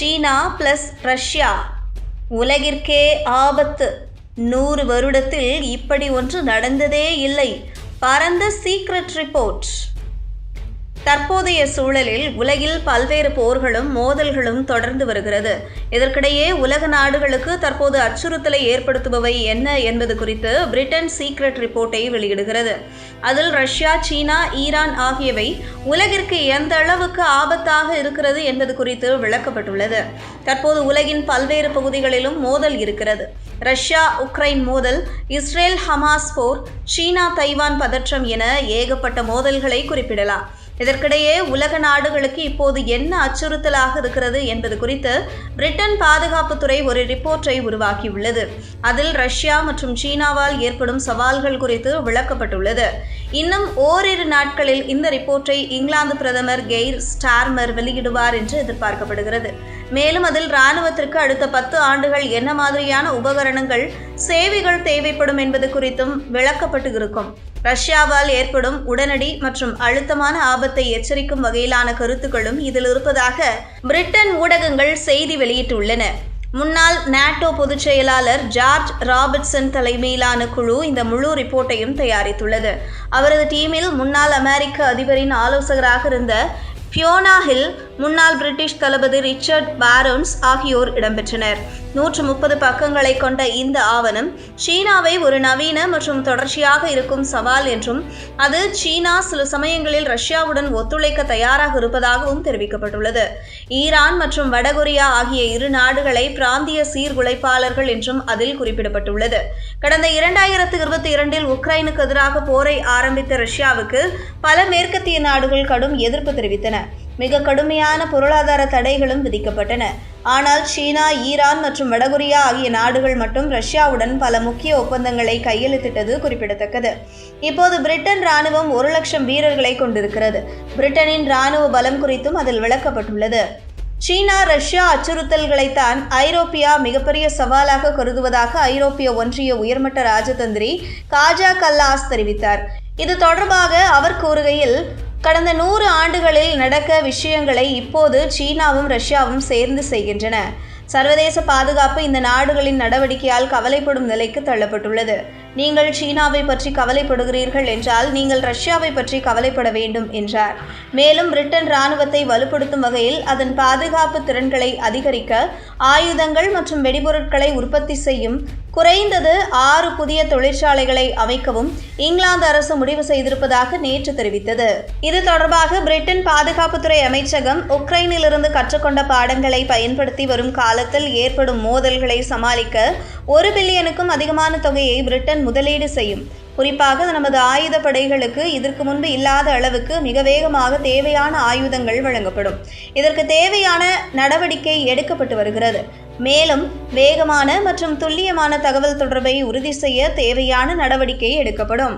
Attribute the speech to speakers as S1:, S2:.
S1: சீனா plus Russia. உலகிற்கே ஆபத்து. நூறு வருடத்தில் இப்படி ஒன்று நடந்ததே இல்லை. பரந்த சீக்ரெட் ரிப்போர்ட் தற்போதைய சூழலில் உலகில் பல்வேறு போர்களும் மோதல்களும் தொடர்ந்து வருகிறது. இதற்கிடையே உலக நாடுகளுக்கு தற்போது அச்சுறுத்தலை ஏற்படுத்துபவை என்ன என்பது குறித்து பிரிட்டன் சீக்ரெட் ரிப்போர்ட்டை வெளியிடுகிறது. அதில் ரஷ்யா சீனா ஈரான் ஆகியவை உலகிற்கு எந்த அளவுக்கு ஆபத்தாக இருக்கிறது என்பது குறித்து விளக்கப்பட்டுள்ளது. தற்போது உலகின் பல்வேறு பகுதிகளிலும் மோதல் இருக்கிறது. ரஷ்யா உக்ரைன் மோதல் இஸ்ரேல் ஹமாஸ் போர் சீனா தைவான் பதற்றம் என ஏகப்பட்ட மோதல்களை குறிப்பிடலாம். இதற்கிடையே உலக நாடுகளுக்கு இப்போது என்ன அச்சுறுத்தலாக இருக்கிறது என்பது குறித்து பிரிட்டன் பாதுகாப்புத்துறை ஒரு ரிப்போர்ட்டை உருவாக்கியுள்ளது. அதில் ரஷ்யா மற்றும் சீனாவால் ஏற்படும் சவால்கள் குறித்து விளக்கப்பட்டுள்ளது. இன்னும் ஓரிரு நாட்களில் இந்த ரிப்போர்ட்டை இங்கிலாந்து பிரதமர் கெய்ர் ஸ்டார்மர் வெளியிடுவார் என்று எதிர்பார்க்கப்படுகிறது. மேலும் அதில் இராணுவத்திற்கு அடுத்த பத்து ஆண்டுகள் என்ன மாதிரியான உபகரணங்கள் சேவைகள் தேவைப்படும் என்பது குறித்தும் விளக்கப்பட்டு இருக்கும். ரஷ்யாவால் ஏற்படும் உடனடி மற்றும் அழுத்தமான ஆபத்தை எச்சரிக்கும் வகையிலான கருத்துக்களும் இதில் இருப்பதாக பிரிட்டன் ஊடகங்கள் செய்தி வெளியிட்டுள்ளன. முன்னாள் நாட்டோ பொதுச் செயலாளர் ஜார்ஜ் ராபர்ட்சன் தலைமையிலான குழு இந்த முழு ரிப்போர்ட்டையும் தயாரித்துள்ளது. அவரது டீமில் முன்னாள் அமெரிக்க அதிபரின் ஆலோசகராக இருந்த ஃபியோனா ஹில் முன்னாள் பிரிட்டிஷ் தளபதி ரிச்சர்ட் பாரோன்ஸ் ஆகியோர் இடம்பெற்றனர். நூற்று முப்பது பக்கங்களை கொண்ட இந்த ஆவணம் சீனாவை ஒரு நவீன மற்றும் தொடர்ச்சியாக இருக்கும் சவால் என்றும் அது சீனா சில சமயங்களில் ரஷ்யாவுடன் ஒத்துழைக்க தயாராக இருப்பதாகவும் தெரிவிக்கப்பட்டுள்ளது. ஈரான் மற்றும் வடகொரியா ஆகிய இரு நாடுகளை பிராந்திய சீர்குலைப்பாளர்கள் என்றும் அதில் குறிப்பிடப்பட்டுள்ளது. கடந்த இரண்டாயிரத்து இருபத்தி இரண்டில் உக்ரைனுக்கு எதிராக போரை ஆரம்பித்த ரஷ்யாவுக்கு பல மேற்கத்திய நாடுகள் கடும் எதிர்ப்பு தெரிவித்தன. மிக கடுமையான பொருளாதார தடைகளும் விதிக்கப்பட்டன. ஆனால் சீனா ஈரான் மற்றும் வடகொரியா ஆகிய நாடுகள் மட்டும் ரஷ்யாவுடன் பல முக்கிய ஒப்பந்தங்களை கையெழுத்திட்டது குறிப்பிடத்தக்கது. இப்போது பிரிட்டன் ராணுவம் ஒரு லட்சம் வீரர்களை கொண்டிருக்கிறது. பிரிட்டனின் ராணுவ பலம் குறித்தும் அதில் விளக்கப்பட்டுள்ளது. சீனா ரஷ்யா அச்சுறுத்தல்களைத்தான் ஐரோப்பியா மிகப்பெரிய சவாலாக கருதுவதாக ஐரோப்பிய ஒன்றிய உயர்மட்ட ராஜதந்திரி காஜா கல்லாஸ் தெரிவித்தார். இது தொடர்பாக அவர் கூறுகையில் கடந்த நூறு ஆண்டுகளில் நடக்க விஷயங்களை இப்போது சீனாவும் ரஷ்யாவும் சேர்ந்து செய்கின்றன. சர்வதேச பாதுகாப்பு இந்த நாடுகளின் நடவடிக்கையால் கவலைப்படும் நிலைக்கு தள்ளப்பட்டுள்ளது. நீங்கள் சீனாவை பற்றி கவலைப்படுகிறீர்கள் என்றால் நீங்கள் ரஷ்யாவை பற்றி கவலைப்பட வேண்டும் என்றார். மேலும் பிரிட்டன் இராணுவத்தை வலுப்படுத்தும் வகையில் அதன் பாதுகாப்பு திறன்களை அதிகரிக்க ஆயுதங்கள் மற்றும் வெடிபொருட்களை உற்பத்தி செய்யும் குறைந்தது ஆறு புதிய தொழிற்சாலைகளை அமைக்கவும் இங்கிலாந்து அரசு முடிவு செய்திருப்பதாக நேற்று தெரிவித்தது. இது தொடர்பாக பிரிட்டன் பாதுகாப்புத்துறை அமைச்சகம் உக்ரைனிலிருந்து கற்றுக்கொண்ட பாடங்களை பயன்படுத்தி வரும் காலத்தில் ஏற்படும் மோதல்களை சமாளிக்க ஒரு பில்லியனுக்கும் அதிகமான தொகையை பிரிட்டன் முதலீடு செய்யும். குறிப்பாக நமது ஆயுத படைகளுக்கு இதற்கு முன்பு இல்லாத அளவுக்கு மிக வேகமாக தேவையான ஆயுதங்கள் வழங்கப்படும். இதற்கு தேவையான நடவடிக்கை எடுக்கப்பட்டு வருகிறது. மேலும் வேகமான மற்றும் துல்லியமான தகவல் தொடர்பை உறுதி செய்ய தேவையான நடவடிக்கை எடுக்கப்படும்.